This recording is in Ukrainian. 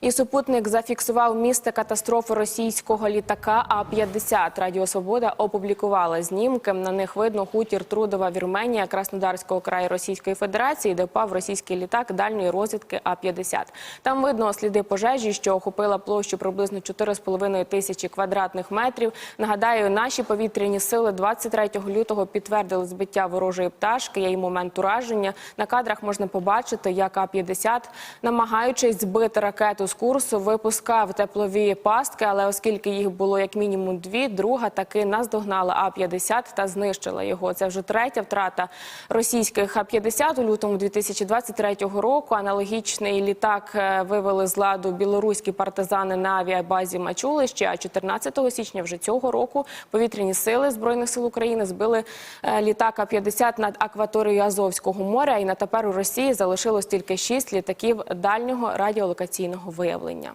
І супутник зафіксував місце катастрофи російського літака А-50. Радіо Свобода опублікувала знімки. На них видно хутір Трудова Вірменія Краснодарського краю Російської Федерації, де впав російський літак дальньої розвідки А-50. Там видно сліди пожежі, що охопила площу приблизно 4,5 тисячі квадратних метрів. Нагадаю, наші повітряні сили 23 лютого підтвердили збиття ворожої пташки. Й момент ураження. На кадрах можна побачити, як А-50, намагаючись збити ракету з курсу, випускав теплові пастки, але оскільки їх було як мінімум дві, друга таки наздогнала А-50 та знищила його. Це вже третя втрата російських А-50 у лютому 2023 року. Аналогічний літак е, вивели з ладу білоруські партизани на авіабазі Мачулище. А 14 січня вже цього року повітряні сили збройних сил України збили е, літак А-50 над акваторією Азовського моря. І на тепер у Росії залишилось тільки шість літаків дальнього радіолокаційного виявлення.